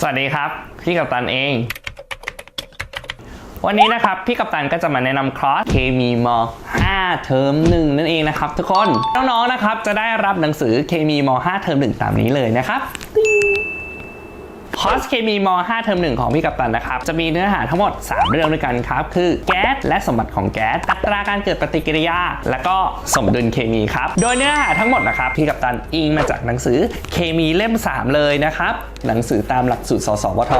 สวัสดีครับ พี่กัปตันเอง วันนี้นะครับ พี่กัปตันก็จะมาแนะนำคอร์สเคมีม 5 เทอม1 นั่นเองนะครับทุกคน น้องๆนะครับจะได้รับหนังสือเคมีม 5 เทอม1 ตามนี้เลยนะครับ คอร์สเคมีม 5 เทอม1ของพี่กัปตันนะครับ จะมีเนื้อหาทั้งหมด 3 เรื่องด้วยกันครับ คือแก๊สและสมบัติของแก๊ส อัตราการเกิดปฏิกิริยา และก็สมดุลเคมีครับ โดยเนื้อหาทั้งหมดนะครับ พี่กัปตันอิงมาจากหนังสือเคมีเล่ม 3 เลยนะครับ หนังสือตามหลักสูตร สสวท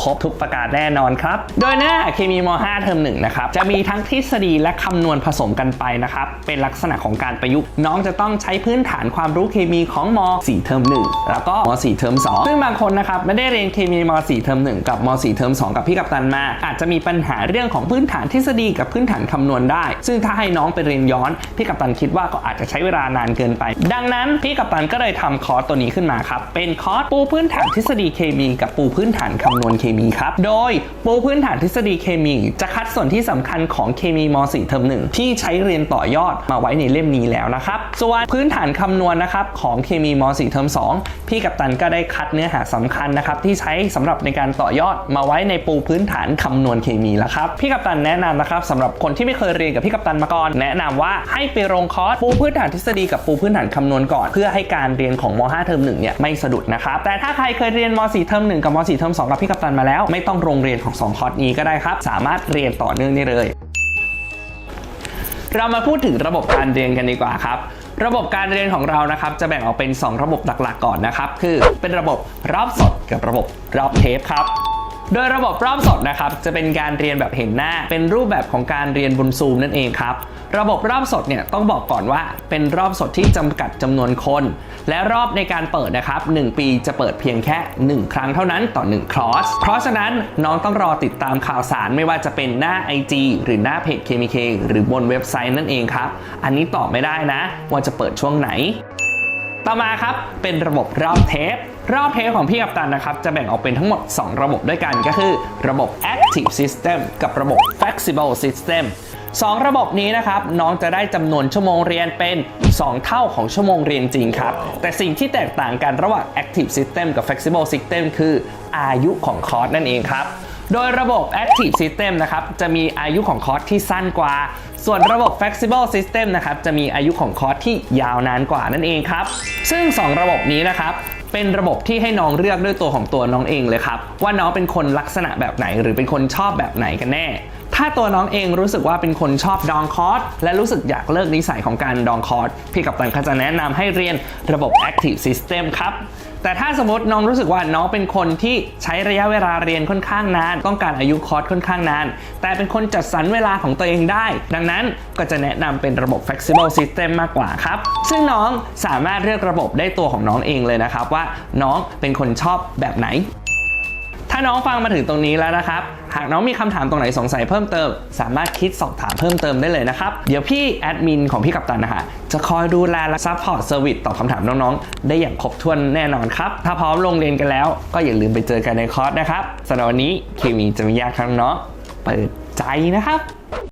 ครบทุกประการแน่นอนครับ โดยเนื้อหาเคมีม 5 เทอม1นะครับ จะมีทั้งทฤษฎีและคำนวณผสมกันไปนะครับ เป็นลักษณะของการประยุกต์ น้องจะต้องใช้พื้นฐานความรู้เคมีของม 4 เทอม1แล้วก็ม 4 เทอม2ซึ่งบางคนนะครับไม่ได้เรียนเคมีม 4 เทอม1 กับม 4 เทอม2 กับพี่กัปตันมา อาจจะมีปัญหาเรื่องของพื้นฐานทฤษฎีกับพื้นฐานคำนวณได้ ซึ่งถ้าให้น้องไปเรียนย้อน พี่กัปตันคิดว่าก็อาจจะใช้เวลานานเกินไป ดังนั้นพี่กัปตันก็เลยทำคอร์สตัวนี้ขึ้นมาครับ เป็นคอร์สปูพื้นฐานทฤษฎีเคมี กับปูพื้นฐานคำนวณเคมีครับ โดยปูพื้นฐานทฤษฎีเคมี จะคัดส่วนที่สำคัญของเคมีม 4 เทอม1ที่ใช้เรียนต่อยอดมาไว้ในเล่มนี้แล้วนะครับ ส่วนพื้นฐานคำนวณนะครับของเคมีม 4 เทอม2พี่กัปตันก็ได้คัดเนื้อหาสำคัญนะครับที่ที่ใช้สำหรับในการต่อยอดมาไว้ในปูพื้นฐานคำนวณเคมีแล้วครับพี่กัปตันแนะนำนะครับสำหรับคนที่ไม่เคยเรียนกับพี่กัปตันมาก่อน แนะนำว่าให้ไปลงคอร์สปูพื้นฐานทฤษฎีกับปูพื้นฐานคำนวณก่อน เพื่อให้การเรียนของม 5 เทอม1เนี่ยไม่สะดุดนะครับแต่ถ้าใครเคยเรียนม 4 เทอม1กับม 4 เทอม2กับพี่กัปตันมาแล้ว ไม่ต้องโรงเรียนของ 2 คอร์สนี้ก็ได้ครับ สามารถเรียนต่อเนื่องได้เลย เรามาพูดถึงระบบการเรียนกันดีกว่าครับ ระบบการเรียนของเรานะครับจะแบ่งออกเป็น 2 ระบบหลักๆ ก่อนนะครับ คือเป็นระบบรอบสดกับระบบรอบเทปครับ โดยระบบรอบสดนะครับจะเป็นการเรียนแบบเห็นหน้า เป็นรูปแบบของการเรียนบนซูมนั่นเองครับระบบรอบสดเนี่ยต้องบอกก่อนว่าเป็นรอบสดที่จำกัดจำนวนคน และรอบในการเปิดนะครับ 1 ปีจะเปิดเพียงแค่ 1 ครั้งเท่านั้นต่อ 1 คลอส เพราะฉะนั้นน้องต้องรอติดตามข่าวสารไม่ว่าจะเป็นหน้า IG หรือหน้าเพจ KMK หรือบนเว็บไซต์นั่นเองครับ อันนี้ตอบไม่ได้นะว่าจะเปิดช่วงไหน ต่อมาครับเป็นระบบรอบเทป รอบเทปของพี่กัปตันนะครับ จะแบ่งออกเป็นทั้งหมด 2 ระบบด้วยกันก็คือระบบ Active System กับระบบ Flexible System สองระบบนี้นะครับ น้องจะได้จำนวนชั่วโมงเรียนเป็น 2 เท่าของชั่วโมงเรียนจริงครับ แต่สิ่งที่แตกต่างกันระหว่าง Active System กับ Flexible System คืออายุของคอร์สนั่นเองครับ โดยระบบ Active System นะครับจะมีอายุของคอร์สที่สั้นกว่า ส่วนระบบ Flexible System นะครับจะมีอายุของคอร์สที่ยาวนานกว่านั่นเองครับ ซึ่ง 2 ระบบนี้นะครับเป็นระบบที่ให้น้องเลือกด้วยตัวของตัวน้องเองเลยครับ ว่าน้องเป็นคนลักษณะแบบไหน หรือเป็นคนชอบแบบไหนกันแน่ ถ้าตัวน้องเองรู้สึกว่าเป็นคนชอบดองคอร์สและรู้สึกอยากเลิกนิสัยของการดองคอร์สพี่กับตันก็จะแนะนำให้เรียนระบบ Active System ครับแต่ถ้าสมมติน้องรู้สึกว่าน้องเป็นคนที่ใช้ระยะเวลาเรียนค่อนข้างนาน ต้องการอายุคอร์สค่อนข้างนาน แต่เป็นคนจัดสรรเวลาของตัวเองได้ ดังนั้นก็จะแนะนำเป็นระบบ flexible system มากกว่าครับ ซึ่งน้องสามารถเลือกระบบได้ตัวของน้องเองเลยนะครับว่าน้องเป็นคนชอบแบบไหน น้องฟังมาถึงตรงนี้แล้วนะครับ หากน้องมีคำถามตรงไหนสงสัยเพิ่มเติม สามารถคิดสอบถามเพิ่มเติมได้เลยนะครับ เดี๋ยวพี่แอดมินของพี่กัปตันนะฮะจะคอยดูแลและซัพพอร์ตเซอร์วิสตอบคำถามน้องๆ ได้อย่างครบถ้วนแน่นอนครับ ถ้าพร้อมลงเรียนกันแล้ว ก็อย่าลืมไปเจอกันในคอร์สนะครับสำหรับวันนี้เคมีจะไม่ยากครับน้องเปิดใจนะครับ